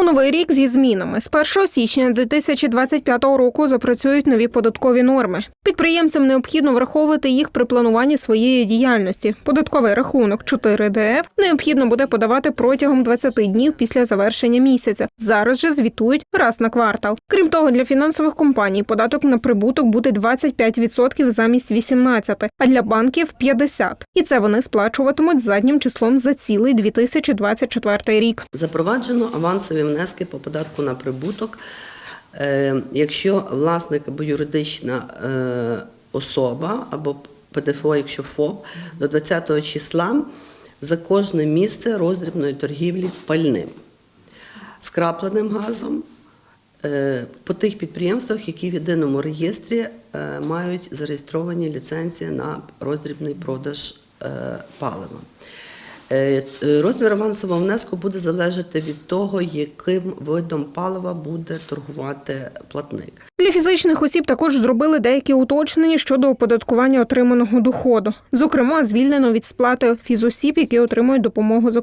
У новий рік зі змінами з 1 січня 2025 року запрацюють нові податкові норми. Підприємцям необхідно враховувати їх при плануванні своєї діяльності. Податковий рахунок 4 ДФ необхідно буде подавати протягом 20 днів після завершення місяця. Зараз же звітують раз на квартал. Крім того, для фінансових компаній податок на прибуток буде 25% замість 18%, а для банків 50%. І це вони сплачуватимуть заднім числом за цілий 2024 рік. Запроваджено авансові внески по податку на прибуток. Е, Якщо власник або юридична е, особа, або ПДФО, якщо ФОП, до 20 числа за кожне місце роздрібної торгівлі пальним, скрапленим газом е, по тих підприємствах, які в єдиному реєстрі мають зареєстровані ліцензії на роздрібний продаж палива. Е, е, Розмір авансового внеску буде залежати від того, яким видом палива буде торгувати платник. Для фізичних осіб також зробили деякі уточнення щодо оподаткування отриманого доходу. Зокрема, звільнено від сплати фізосіб, які отримують допомогу за